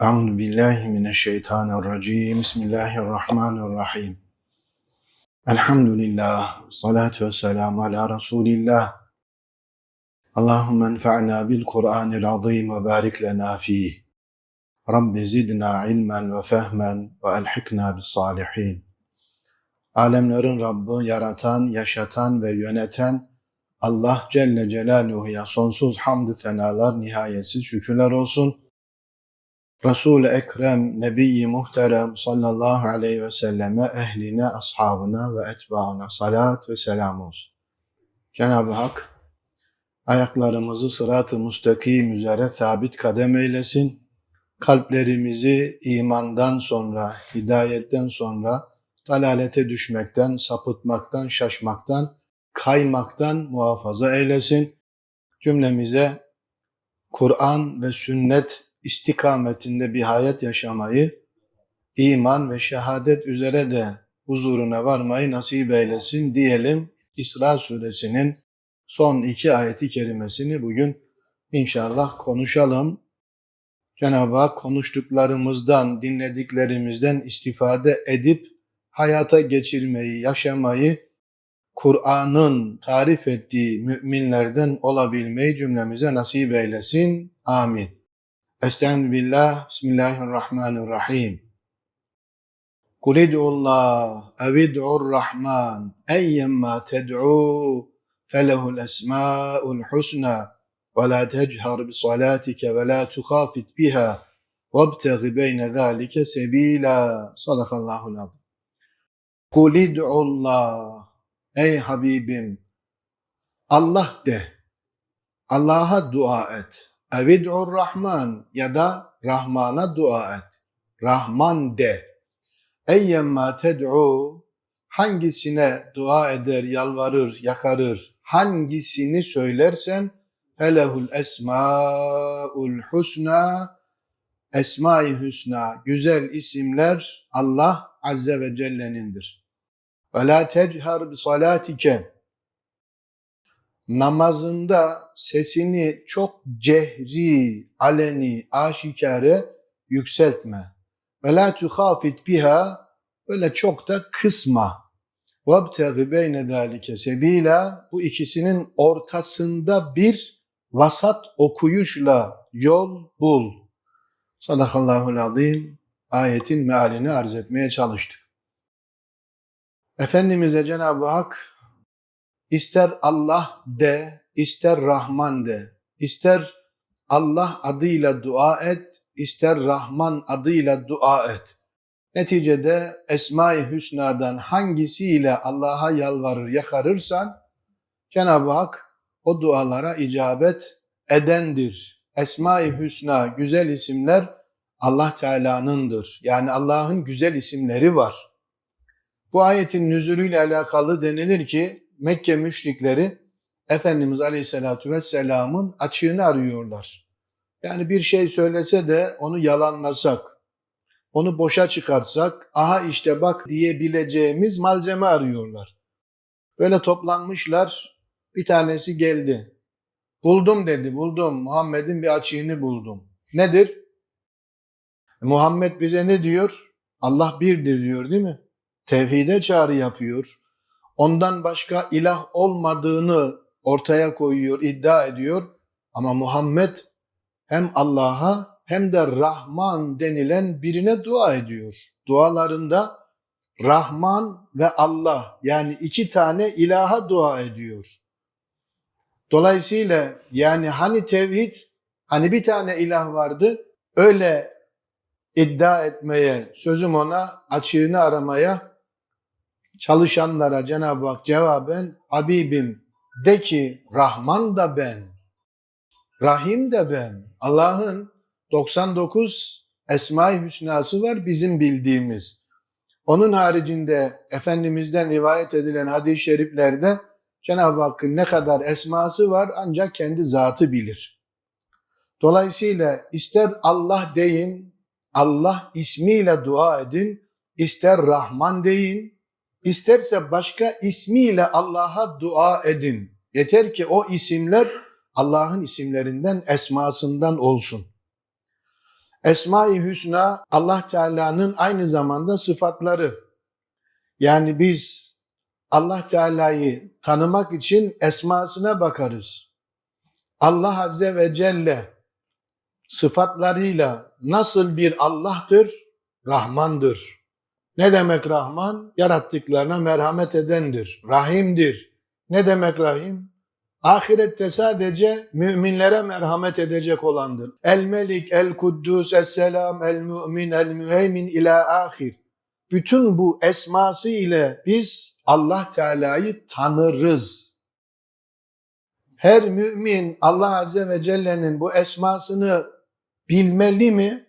Euzu billahi mineşşeytanirracim. Bismillahirrahmanirrahim. Elhamdülillah. Salatu ve selamu ala Resulillah. Allahümme enfa'na bil Kur'anil azim ve barik lena fih. Rabbi zidna ilmen ve fehmen ve elhikna bis salihin. Alemlerin Rabbi yaratan, yaşatan ve yöneten Allah Celle Celaluhu'ya sonsuz hamdü senalar, nihayetsiz şükürler olsun.'' Resul-i Ekrem, Nebi-i Muhterem sallallahu aleyhi ve selleme, ehline, ashabına ve etbaına salat ve selam olsun. Cenab-ı Hak ayaklarımızı sırat-ı müstakim üzere sabit kadem eylesin. Kalplerimizi imandan sonra, hidayetten sonra dalalete düşmekten, sapıtmaktan, şaşmaktan, kaymaktan muhafaza eylesin. Cümlemize Kur'an ve sünnet istikametinde bir hayat yaşamayı, iman ve şehadet üzere de huzuruna varmayı nasip eylesin diyelim. İsra suresinin son iki ayeti kerimesini bugün inşallah konuşalım. Cenab-ı Hak konuştuklarımızdan, dinlediklerimizden istifade edip hayata geçirmeyi, yaşamayı, Kur'an'ın tarif ettiği müminlerden olabilmeyi cümlemize nasip eylesin. Amin. Estaizu billah, Bismillahirrahmanirrahim. Kul id'ullah, ev id'ur rahman, eyyemma ted'u, felehul esma'ul husna, ve la techar bi salatike ve la tukhafit biha, vabtaghi beyne zâlike sebîlâ. Sadakallahul azim. Kul id'ullah, ey Habibim, Allah de, Allah'a dua et. Evid'ur Rahman ya da Rahman'a dua et. Rahman de. Eyyemma ted'u hangisine dua eder, yalvarır, yakarır, hangisini söylersen felehul esmaul husna esma-i hüsna güzel isimler Allah azze ve celle'nindir. Ve la techar bi salatike namazında sesini çok cehri, aleni, aşikare yükseltme. Ve la tuhafit biha öyle çok da kısma. Vabtegi beyne zalike sebila bu ikisinin ortasında bir vasat okuyuşla yol bul. Sadakallahu azim ayetin mealini arz etmeye çalıştık. Efendimiz'e Cenab-ı Hak ister Allah de, ister Rahman de, ister Allah adıyla dua et, ister Rahman adıyla dua et. Neticede Esma-i Hüsna'dan hangisiyle Allah'a yalvarır, yakarırsan Cenab-ı Hak o dualara icabet edendir. Esma-i Hüsna, güzel isimler Allah Teala'nındır. Yani Allah'ın güzel isimleri var. Bu ayetin nüzulüyle alakalı denilir ki Mekke müşrikleri Efendimiz Aleyhisselatü Vesselam'ın açığını arıyorlar. Yani bir şey söylese de onu yalanlasak, onu boşa çıkartsak, aha işte bak diyebileceğimiz malzeme arıyorlar. Böyle toplanmışlar, bir tanesi geldi. Buldum dedi, buldum. Muhammed'in bir açığını buldum. Nedir? Muhammed bize ne diyor? Allah birdir diyor değil mi? Tevhide çağrı yapıyor. Ondan başka ilah olmadığını ortaya koyuyor, iddia ediyor. Ama Muhammed hem Allah'a hem de Rahman denilen birine dua ediyor. Dualarında Rahman ve Allah yani iki tane ilaha dua ediyor. Dolayısıyla yani hani tevhid, hani bir tane ilah vardı, öyle iddia etmeye, sözüm ona açığını aramaya çalışanlara Cenab-ı Hak cevaben Habibim de ki Rahman da ben, Rahim de ben. Allah'ın 99 Esma-i Hüsnası var bizim bildiğimiz. Onun haricinde Efendimiz'den rivayet edilen hadis-i şeriflerde Cenab-ı Hakk'ın ne kadar esması var ancak kendi zatı bilir. Dolayısıyla ister Allah deyin, Allah ismiyle dua edin, ister Rahman deyin, isterse başka ismiyle Allah'a dua edin. Yeter ki o isimler Allah'ın isimlerinden, esmasından olsun. Esma-i Hüsna Allah Teala'nın aynı zamanda sıfatları. Yani biz Allah Teala'yı tanımak için esmasına bakarız. Allah Azze ve Celle sıfatlarıyla nasıl bir Allah'tır? Rahmandır. Ne demek Rahman? Yarattıklarına merhamet edendir. Rahimdir. Ne demek Rahim? Ahirette sadece müminlere merhamet edecek olandır. El Melik, El Kuddus, Es Selam, El Mümin, El Müheymin ila ahir. Bütün bu esması ile biz Allah Teala'yı tanırız. Her mümin Allah Azze ve Celle'nin bu esmasını bilmeli mi?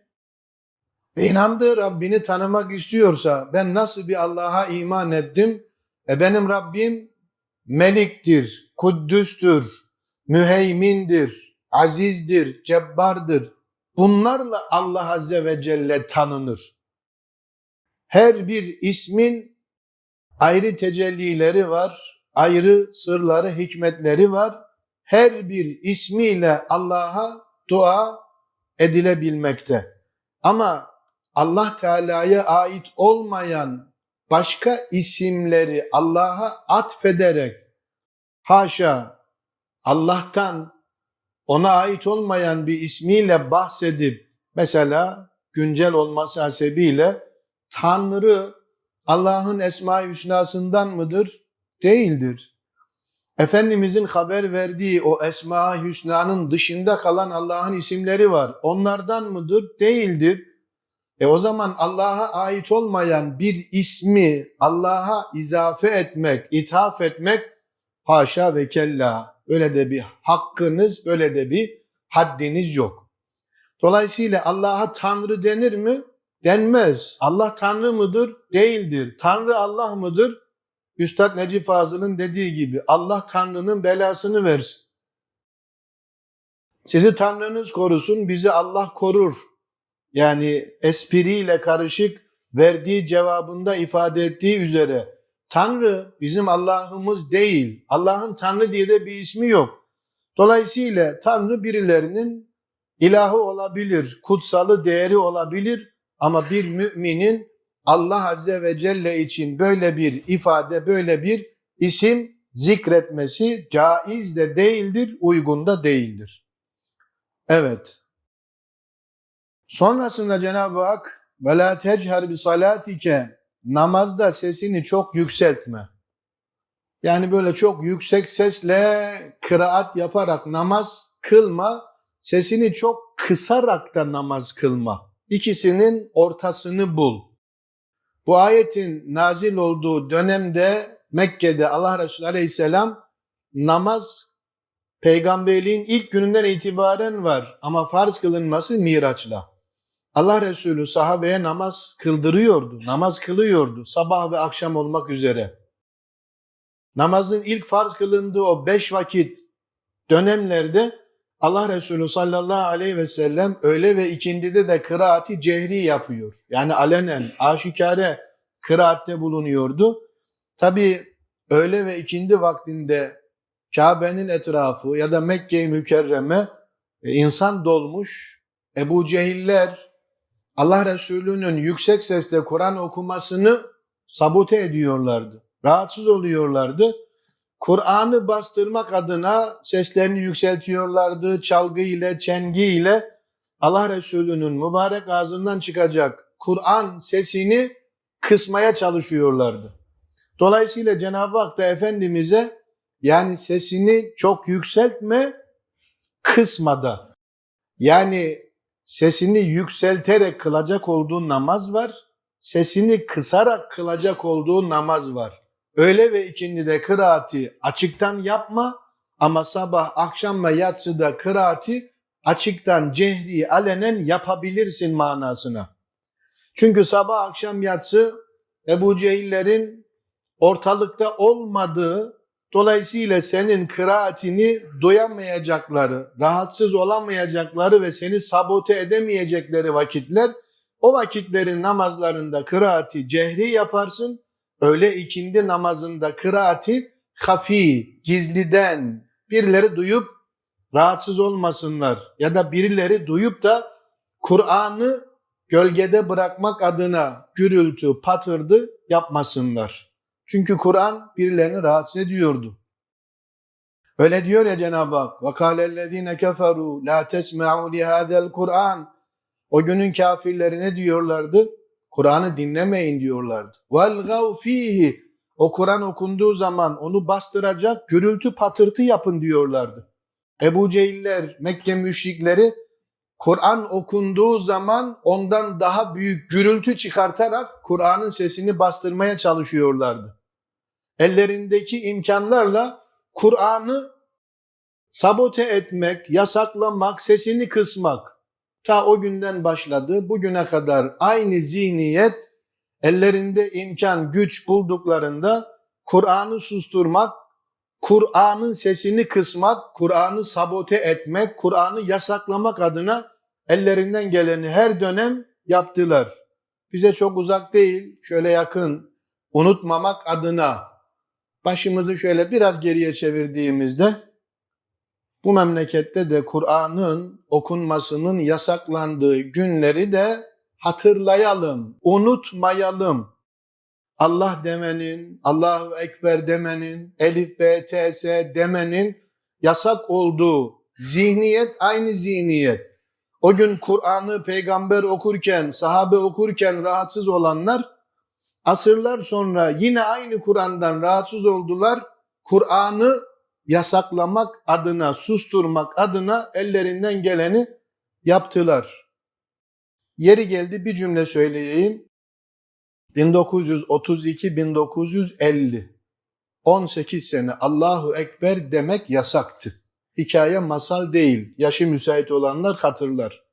Ve inandığı Rabbini tanımak istiyorsa ben nasıl bir Allah'a iman ettim? E benim Rabbim Meliktir, Kuddüstür, Müheymindir, Azizdir, Cebbardır. Bunlarla Allah Azze ve Celle tanınır. Her bir ismin ayrı tecellileri var, ayrı sırları, hikmetleri var. Her bir ismiyle Allah'a dua edilebilmekte. Ama Allah Teala'ya ait olmayan başka isimleri Allah'a atfederek haşa Allah'tan ona ait olmayan bir ismiyle bahsedip mesela güncel olması hasebiyle Tanrı Allah'ın Esma-i Hüsna'sından mıdır? Değildir. Efendimizin haber verdiği o Esma-i Hüsna'nın dışında kalan Allah'ın isimleri var. Onlardan mıdır? Değildir. E o zaman Allah'a ait olmayan bir ismi Allah'a izafe etmek, ithaf etmek haşa ve kella. Öyle de bir hakkınız, böyle de bir haddiniz yok. Dolayısıyla Allah'a Tanrı denir mi? Denmez. Allah Tanrı mıdır? Değildir. Tanrı Allah mıdır? Üstad Necip Fazıl'ın dediği gibi Allah Tanrı'nın belasını versin. Sizi Tanrınız korusun, bizi Allah korur. Yani espriyle karışık verdiği cevabında ifade ettiği üzere Tanrı bizim Allah'ımız değil. Allah'ın Tanrı diye de bir ismi yok. Dolayısıyla Tanrı birilerinin ilahı olabilir, kutsalı değeri olabilir ama bir müminin Allah Azze ve Celle için böyle bir ifade, böyle bir isim zikretmesi caiz de değildir, uygun da değildir. Evet. Sonrasında Cenab-ı Hak ve la techer bi salatike namazda sesini çok yükseltme. Yani böyle çok yüksek sesle kıraat yaparak namaz kılma, sesini çok kısarak da namaz kılma. İkisinin ortasını bul. Bu ayetin nazil olduğu dönemde Mekke'de Allah Resulü Aleyhisselam namaz peygamberliğin ilk gününden itibaren var ama farz kılınması Miraç'la. Allah Resulü sahabeye namaz kıldırıyordu, namaz kılıyordu sabah ve akşam olmak üzere. Namazın ilk farz kılındığı o beş vakit dönemlerde Allah Resulü sallallahu aleyhi ve sellem öğle ve ikindide de kıraati cehri yapıyor. Yani alenen, aşikare kıraatte bulunuyordu. Tabi öğle ve ikindi vaktinde Kabe'nin etrafı ya da Mekke-i Mükerreme e, insan dolmuş. Ebu Cehiller Allah Resulü'nün yüksek sesle Kur'an okumasını sabote ediyorlardı. Rahatsız oluyorlardı. Kur'an'ı bastırmak adına seslerini yükseltiyorlardı. Çalgı ile, çengi ile Allah Resulü'nün mübarek ağzından çıkacak Kur'an sesini kısmaya çalışıyorlardı. Dolayısıyla Cenab-ı Hak da Efendimiz'e yani sesini çok yükseltme kısmada. Yani sesini yükselterek kılacak olduğu namaz var. Sesini kısarak kılacak olduğu namaz var. Öğle ve ikindide kıraati açıktan yapma ama sabah, akşam ve yatsıda kıraati açıktan, cehri, alenen yapabilirsin manasına. Çünkü sabah, akşam, yatsı Ebu Cehillerin ortalıkta olmadığı, dolayısıyla senin kıraatini duyamayacakları, rahatsız olamayacakları ve seni sabote edemeyecekleri vakitler, o vakitlerin namazlarında kıraati cehri yaparsın, öğle ikindi namazında kıraati hafi, gizliden birileri duyup rahatsız olmasınlar ya da birileri duyup da Kur'an'ı gölgede bırakmak adına gürültü, patırdı yapmasınlar. Çünkü Kur'an birilerini rahatsız ediyordu. Öyle diyor ya Cenab-ı Hak. وَقَالَ الَّذ۪ينَ كَفَرُوا لَا تَسْمَعُوا لِهَذَا الْقُرْآنِ O günün kafirleri ne diyorlardı? Kur'an'ı dinlemeyin diyorlardı. وَالْغَوْ ف۪يهِ O Kur'an okunduğu zaman onu bastıracak gürültü patırtı yapın diyorlardı. Ebu Cehiller, Mekke müşrikleri Kur'an okunduğu zaman ondan daha büyük gürültü çıkartarak Kur'an'ın sesini bastırmaya çalışıyorlardı. Ellerindeki imkanlarla Kur'an'ı sabote etmek, yasaklamak, sesini kısmak ta o günden başladı. Bugüne kadar aynı zihniyet ellerinde imkan, güç bulduklarında Kur'an'ı susturmak, Kur'an'ın sesini kısmak, Kur'an'ı sabote etmek, Kur'an'ı yasaklamak adına ellerinden geleni her dönem yaptılar. Bize çok uzak değil, şöyle yakın, unutmamak adına başımızı şöyle biraz geriye çevirdiğimizde bu memlekette de Kur'an'ın okunmasının yasaklandığı günleri de hatırlayalım, unutmayalım. Allah demenin, Allahu Ekber demenin, Elif B T S demenin yasak olduğu zihniyet aynı zihniyet. O gün Kur'an'ı peygamber okurken, sahabe okurken rahatsız olanlar asırlar sonra yine aynı Kur'an'dan rahatsız oldular. Kur'an'ı yasaklamak adına, susturmak adına ellerinden geleni yaptılar. Yeri geldi bir cümle söyleyeyim. 1932-1950 18 sene Allahu Ekber demek yasaktı. Hikaye masal değil. Yaşı müsait olanlar hatırlar.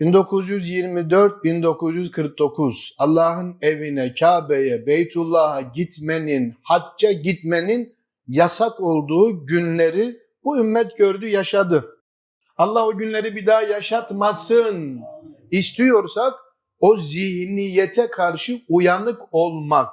1924-1949 Allah'ın evine, Kabe'ye, Beytullah'a gitmenin, hacca gitmenin yasak olduğu günleri bu ümmet gördü, yaşadı. Allah o günleri bir daha yaşatmasın. İstiyorsak o zihniyete karşı uyanık olmak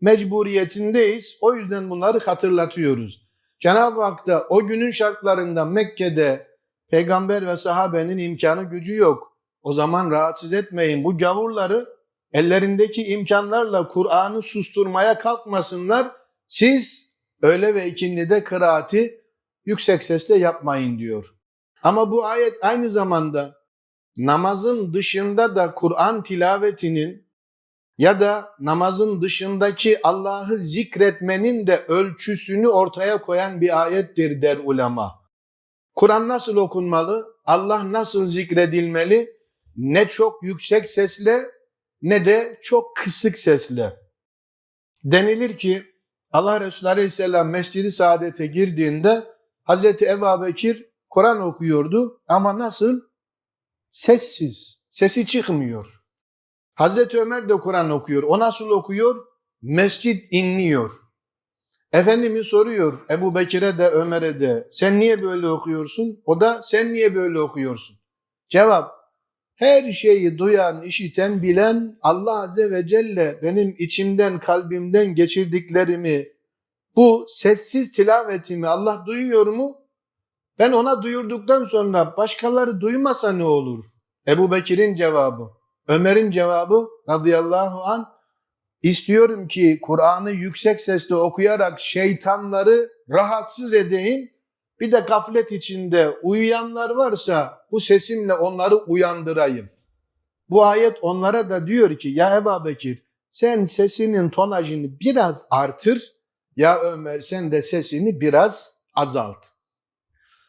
mecburiyetindeyiz. O yüzden bunları hatırlatıyoruz. Cenab-ı Hak da o günün şartlarında Mekke'de peygamber ve sahabenin imkanı gücü yok. O zaman rahatsız etmeyin. Bu gavurları ellerindeki imkanlarla Kur'an'ı susturmaya kalkmasınlar. Siz öğle ve ikindide kıraati yüksek sesle yapmayın diyor. Ama bu ayet aynı zamanda namazın dışında da Kur'an tilavetinin ya da namazın dışındaki Allah'ı zikretmenin de ölçüsünü ortaya koyan bir ayettir der ulema. Kur'an nasıl okunmalı? Allah nasıl zikredilmeli? Ne çok yüksek sesle ne de çok kısık sesle. Denilir ki Allah Resulü Aleyhisselam Mescid-i Saadet'e girdiğinde Hazreti Ebu Bekir Kur'an okuyordu ama nasıl? Sessiz, sesi çıkmıyor. Hazreti Ömer de Kur'an okuyor. O nasıl okuyor? Mescid inliyor. Efendimiz soruyor Ebu Bekir'e de Ömer'e de sen niye böyle okuyorsun? O da sen niye böyle okuyorsun? Cevap her şeyi duyan, işiten, bilen Allah Azze ve Celle benim içimden, kalbimden geçirdiklerimi, bu sessiz tilavetimi Allah duyuyor mu? Ben ona duyurduktan sonra başkaları duymasa ne olur? Ebu Bekir'in cevabı. Ömer'in cevabı radıyallahu an istiyorum ki Kur'an'ı yüksek sesle okuyarak şeytanları rahatsız edeyim. Bir de gaflet içinde uyuyanlar varsa bu sesimle onları uyandırayım. Bu ayet onlara da diyor ki ya Ebu Bekir sen sesinin tonajını biraz artır ya Ömer sen de sesini biraz azalt.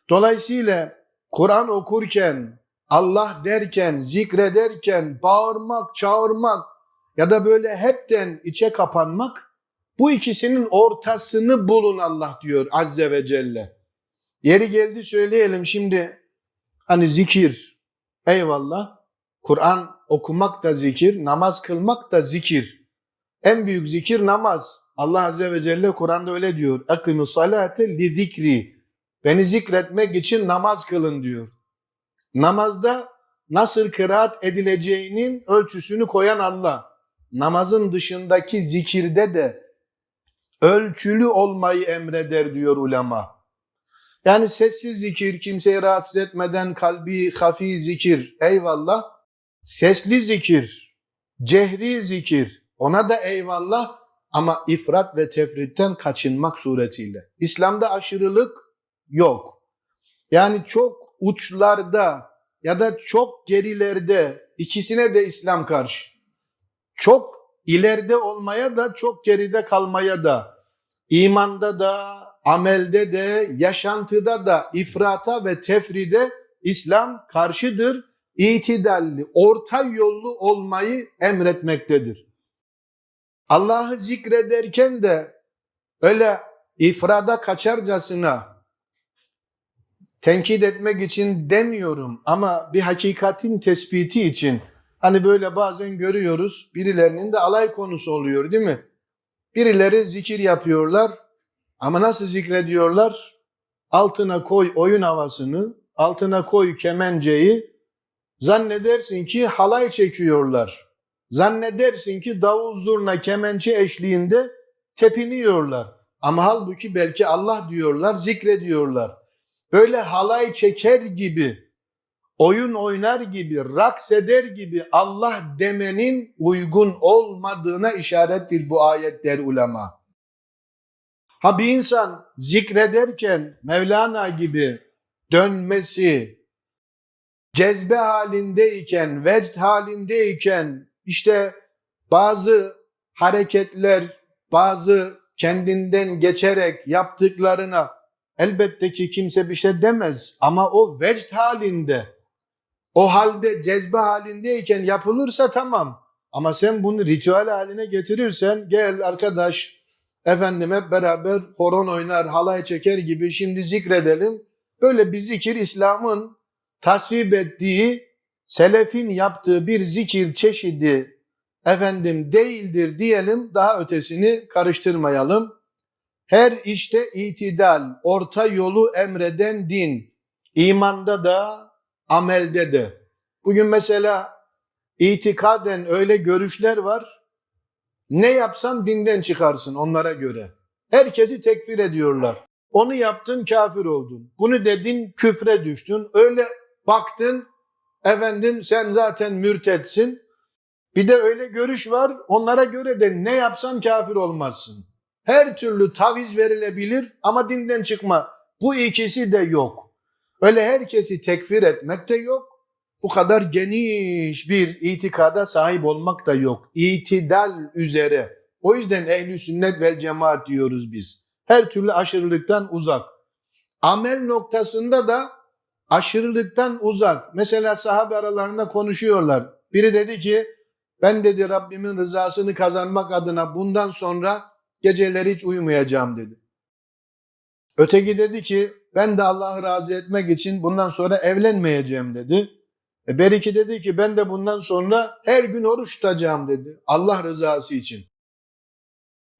Dolayısıyla Kur'an okurken, Allah derken, zikrederken, bağırmak, çağırmak ya da böyle hepten içe kapanmak bu ikisinin ortasını bulun Allah diyor Azze ve Celle. Yeri geldi söyleyelim şimdi hani zikir eyvallah Kur'an okumak da zikir, namaz kılmak da zikir. En büyük zikir namaz. Allah Azze ve Celle Kur'an'da öyle diyor. Akımı salate li zikri. Beni zikretmek için namaz kılın diyor. Namazda nasıl kıraat edileceğinin ölçüsünü koyan Allah. Namazın dışındaki zikirde de ölçülü olmayı emreder diyor ulema. Yani sessiz zikir, kimseyi rahatsız etmeden kalbi hafi zikir, eyvallah. Sesli zikir, cehri zikir, ona da eyvallah ama ifrat ve tefritten kaçınmak suretiyle. İslam'da aşırılık yok. Yani çok uçlarda ya da çok gerilerde ikisine de İslam karşı. Çok ileride olmaya da çok geride kalmaya da imanda da amelde de yaşantıda da ifrata ve tefride İslam karşıdır. İtidalli, orta yollu olmayı emretmektedir. Allah'ı zikrederken de öyle ifrada kaçarcasına tenkit etmek için demiyorum ama bir hakikatin tespiti için hani böyle bazen görüyoruz birilerinin de alay konusu oluyor değil mi? Birileri zikir yapıyorlar ama nasıl zikrediyorlar? Altına koy oyun havasını, altına koy kemenceyi zannedersin ki halay çekiyorlar. Zannedersin ki davul zurna kemençe eşliğinde tepiniyorlar. Ama halbuki belki Allah diyorlar, zikrediyorlar. Böyle halay çeker gibi, oyun oynar gibi, raks eder gibi Allah demenin uygun olmadığına işarettir bu ayetler ulema. Ha bir insan zikrederken Mevlana gibi dönmesi, cezbe halindeyken, vecd halindeyken işte bazı hareketler, bazı kendinden geçerek yaptıklarına elbette ki kimse bir şey demez ama o vecd halinde, o halde cezbe halindeyken yapılırsa tamam. Ama sen bunu ritüel haline getirirsen gel arkadaş efendim hep beraber horon oynar, halay çeker gibi şimdi zikredelim. Böyle bir zikir İslam'ın tasvip ettiği, selefin yaptığı bir zikir çeşidi efendim değildir diyelim. Daha ötesini karıştırmayalım. Her işte itidal, orta yolu emreden din. imanda da, amelde de. Bugün mesela itikaden öyle görüşler var. Ne yapsan dinden çıkarsın onlara göre. Herkesi tekfir ediyorlar. Onu yaptın kafir oldun. Bunu dedin küfre düştün. Öyle baktın efendim sen zaten mürtetsin. Bir de öyle görüş var. Onlara göre de ne yapsan kafir olmazsın. Her türlü taviz verilebilir ama dinden çıkma. Bu ikisi de yok. Öyle herkesi tekfir etmek de yok. Bu kadar geniş bir itikada sahip olmak da yok. İtidal üzere. O yüzden ehli sünnet vel cemaat diyoruz biz. Her türlü aşırılıktan uzak. Amel noktasında da aşırılıktan uzak. Mesela sahabe aralarında konuşuyorlar. Biri dedi ki ben dedi Rabbimin rızasını kazanmak adına bundan sonra geceleri hiç uyumayacağım dedi. Öteki dedi ki ben de Allah'ı razı etmek için bundan sonra evlenmeyeceğim dedi. E Beriki dedi ki ben de bundan sonra her gün oruç tutacağım dedi. Allah rızası için.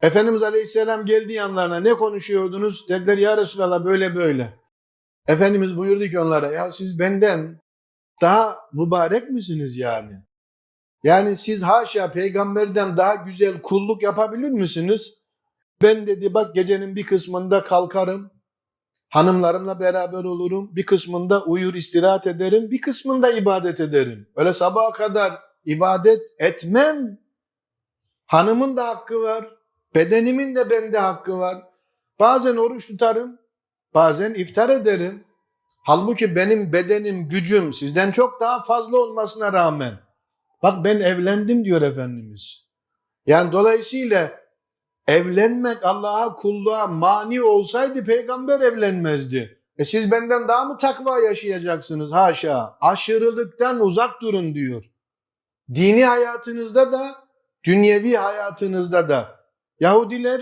Efendimiz Aleyhisselam geldi yanlarına ne konuşuyordunuz? Dediler ya Resulallah böyle böyle. Efendimiz buyurdu ki onlara ya siz benden daha mübarek misiniz yani? Yani siz haşa peygamberden daha güzel kulluk yapabilir misiniz? Ben dedi bak gecenin bir kısmında kalkarım, hanımlarımla beraber olurum, bir kısmında uyur istirahat ederim, bir kısmında ibadet ederim. Öyle sabaha kadar ibadet etmem. Hanımın da hakkı var, bedenimin de bende hakkı var. Bazen oruç tutarım, bazen iftar ederim. Halbuki benim bedenim, gücüm sizden çok daha fazla olmasına rağmen. Bak ben evlendim diyor Efendimiz. Yani dolayısıyla evlenmek Allah'a kulluğa mani olsaydı peygamber evlenmezdi. E siz benden daha mı takva yaşayacaksınız? Haşa. Aşırılıktan uzak durun diyor. Dini hayatınızda da, dünyevi hayatınızda da. Yahudiler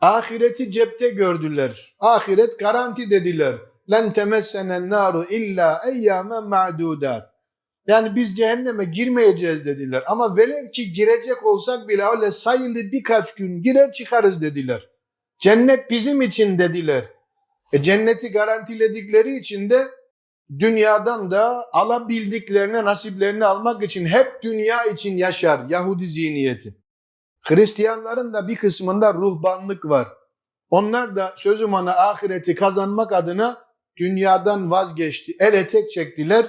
ahireti cepte gördüler. Ahiret garanti dediler. Len temessenen naru illa eyyamen ma'dudat. Yani biz cehenneme girmeyeceğiz dediler. Ama velev ki girecek olsak bile öyle sayılı birkaç gün girer çıkarız dediler. Cennet bizim için dediler. E cenneti garantiledikleri için de dünyadan da alabildiklerine nasiplerini almak için hep dünya için yaşar Yahudi zihniyeti. Hristiyanların da bir kısmında ruhbanlık var. Onlar da sözüm ona ahireti kazanmak adına dünyadan vazgeçti. El etek çektiler.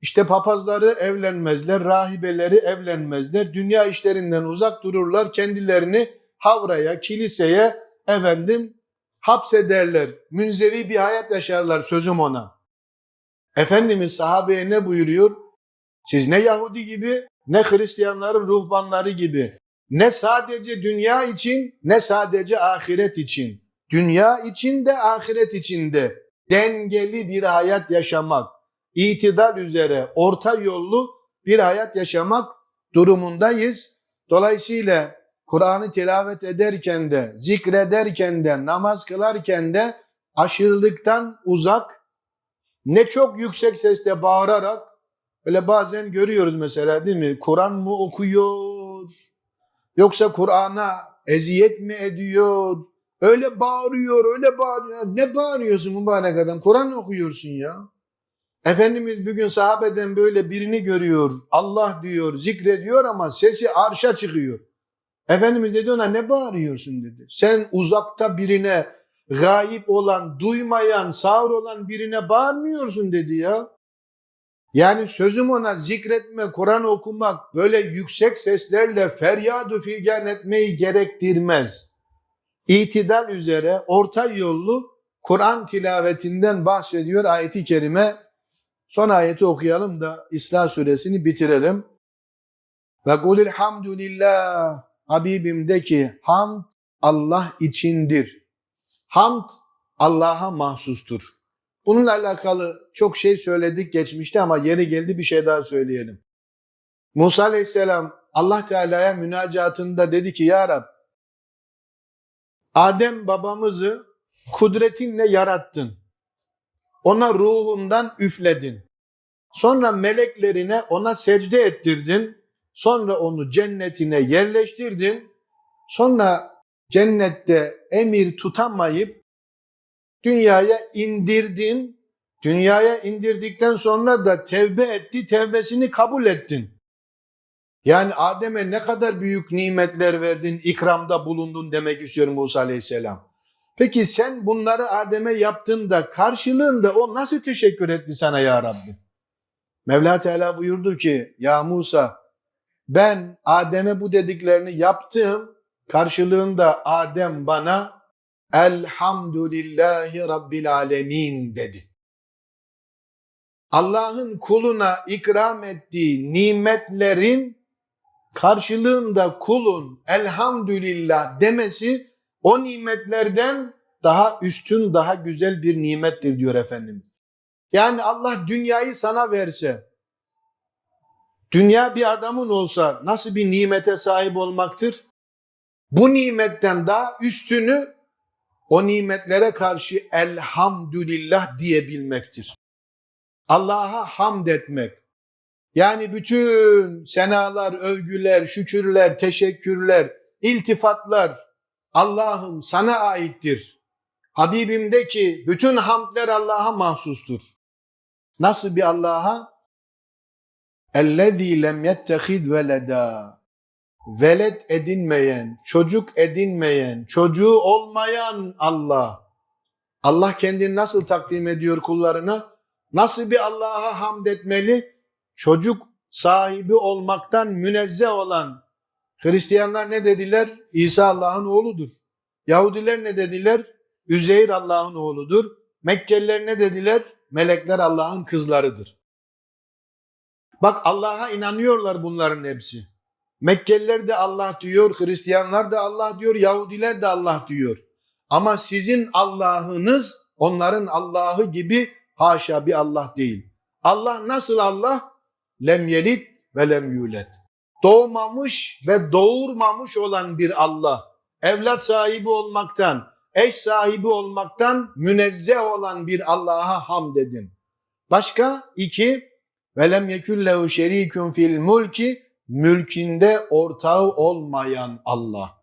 İşte papazları evlenmezler, rahibeleri evlenmezler. Dünya işlerinden uzak dururlar. Kendilerini havraya, kiliseye efendim hapsederler. Münzevi bir hayat yaşarlar sözüm ona. Efendimiz sahabeye ne buyuruyor? Siz ne Yahudi gibi ne Hristiyanların ruhbanları gibi ne sadece dünya için ne sadece ahiret için. Dünya için de ahiret için de dengeli bir hayat yaşamak, itidal üzere orta yollu bir hayat yaşamak durumundayız. Dolayısıyla Kur'an'ı tilavet ederken de, zikrederken de, namaz kılarken de aşırılıktan uzak, ne çok yüksek sesle bağırarak, öyle bazen görüyoruz mesela değil mi? Kur'an mı okuyor? Yoksa Kur'an'a eziyet mi ediyor? Öyle bağırıyor, öyle bağırıyor. Ne bağırıyorsun mübarek adam? Kur'an okuyorsun ya. Efendimiz bugün sahabeden böyle birini görüyor. Allah diyor, zikrediyor ama sesi arşa çıkıyor. Efendimiz dedi ona ne bağırıyorsun dedi. Sen uzakta birine, gayip olan, duymayan, sağır olan birine bağırmıyorsun dedi ya. Yani sözüm ona zikretme, Kur'an okumak, böyle yüksek seslerle feryadu figan etmeyi gerektirmez. İtidal üzere orta yollu Kur'an tilavetinden bahsediyor ayeti kerime. Son ayeti okuyalım da İsra suresini bitirelim. Ve kulil hamdülillah Habibim de ki hamd Allah içindir. Hamd Allah'a mahsustur. Bununla alakalı çok şey söyledik geçmişte ama yeri geldi bir şey daha söyleyelim. Musa Aleyhisselam Allah Teala'ya münacatında dedi ki Ya Rab Adem babamızı kudretinle yarattın. Ona ruhundan üfledin. Sonra meleklerine ona secde ettirdin. Sonra onu cennetine yerleştirdin. Sonra cennette emir tutamayıp dünyaya indirdin. Dünyaya indirdikten sonra da tevbe etti, tevbesini kabul ettin. Yani Adem'e ne kadar büyük nimetler verdin, ikramda bulundun demek istiyorum Musa Aleyhisselam. Peki sen bunları Adem'e yaptığında karşılığında o nasıl teşekkür etti sana ya Rabbi? Mevla Teala buyurdu ki ya Musa ben Adem'e bu dediklerini yaptım. Karşılığında Adem bana Elhamdülillahi Rabbil Alemin dedi. Allah'ın kuluna ikram ettiği nimetlerin karşılığında kulun elhamdülillah demesi o nimetlerden daha üstün, daha güzel bir nimettir diyor Efendimiz. Yani Allah dünyayı sana verse, dünya bir adamın olsa nasıl bir nimete sahip olmaktır? Bu nimetten daha üstünü o nimetlere karşı elhamdülillah diyebilmektir. Allah'a hamd etmek. Yani bütün senalar, övgüler, şükürler, teşekkürler, iltifatlar Allah'ım sana aittir. Habibimdeki bütün hamdler Allah'a mahsustur. Nasıl bir Allah'a? اَلَّذ۪ي lem يَتَّخِذْ veleda. Velet edinmeyen, çocuk edinmeyen, çocuğu olmayan Allah. Allah kendini nasıl takdim ediyor kullarına? Nasıl bir Allah'a hamd etmeli? Çocuk sahibi olmaktan münezzeh olan Hristiyanlar ne dediler? İsa Allah'ın oğludur. Yahudiler ne dediler? Üzeyir Allah'ın oğludur. Mekkeliler ne dediler? Melekler Allah'ın kızlarıdır. Bak Allah'a inanıyorlar bunların hepsi. Mekkeliler de Allah diyor, Hristiyanlar da Allah diyor, Yahudiler de Allah diyor. Ama sizin Allah'ınız onların Allah'ı gibi haşa bir Allah değil. Allah nasıl Allah? Lem yelit ve lem yulet. Doğmamış ve doğurmamış olan bir Allah. Evlat sahibi olmaktan, eş sahibi olmaktan münezzeh olan bir Allah'a hamd edin. Başka iki, velem yekullehu şerikun fil mulki mülkinde ortağı olmayan Allah.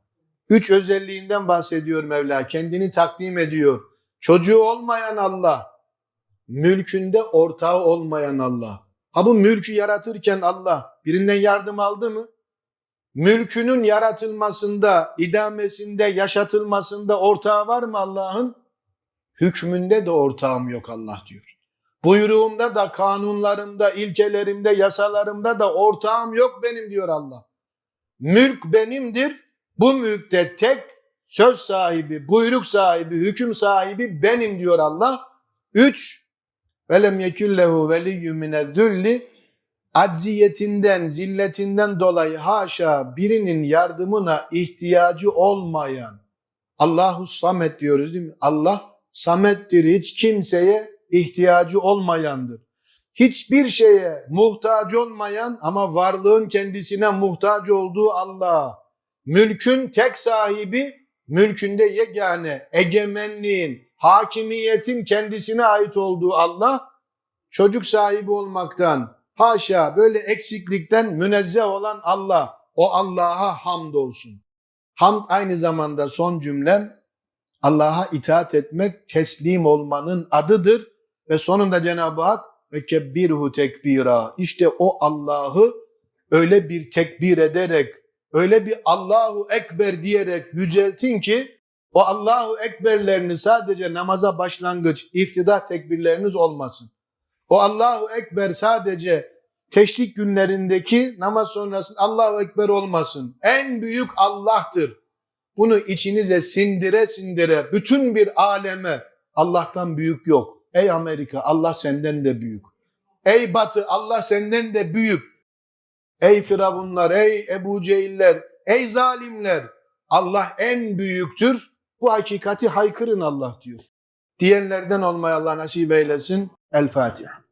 Üç özelliğinden bahsediyor Mevla. Kendini takdim ediyor. Çocuğu olmayan Allah. Mülkünde ortağı olmayan Allah. Ha bu mülkü yaratırken Allah birinden yardım aldı mı? Mülkünün yaratılmasında, idamesinde, yaşatılmasında ortağı var mı Allah'ın? Hükmünde de ortağım yok Allah diyor. Buyruğumda da, kanunlarımda, ilkelerimde, yasalarımda da ortağım yok benim diyor Allah. Mülk benimdir. Bu mülkte tek söz sahibi, buyruk sahibi, hüküm sahibi benim diyor Allah. Üç, velem yeküllehu veliyyü minedülli acziyetinden, zilletinden dolayı haşa birinin yardımına ihtiyacı olmayan Allahu Samet diyoruz değil mi? Allah Samettir. Hiç kimseye ihtiyacı olmayandır. Hiçbir şeye muhtaç olmayan ama varlığın kendisine muhtaç olduğu Allah. Mülkün tek sahibi, mülkünde yegane, egemenliğin, hakimiyetin kendisine ait olduğu Allah, çocuk sahibi olmaktan, haşa böyle eksiklikten münezzeh olan Allah, o Allah'a hamdolsun. Hamd aynı zamanda son cümlem, Allah'a itaat etmek teslim olmanın adıdır ve sonunda Cenab-ı Hak ve kebbirhu tekbira. İşte o Allah'ı öyle bir tekbir ederek, öyle bir Allahu Ekber diyerek yüceltin ki o Allahu Ekberlerini sadece namaza başlangıç, iftida tekbirleriniz olmasın. O Allahu Ekber sadece teşrik günlerindeki namaz sonrası Allahu Ekber olmasın. En büyük Allah'tır. Bunu içinize sindire sindire bütün bir aleme Allah'tan büyük yok. Ey Amerika Allah senden de büyük. Ey Batı Allah senden de büyük. Ey Firavunlar, ey Ebu Cehiller, ey zalimler Allah en büyüktür. Bu hakikati haykırın Allah diyor. Diyenlerden olmayı Allah nasip eylesin. El Fatiha.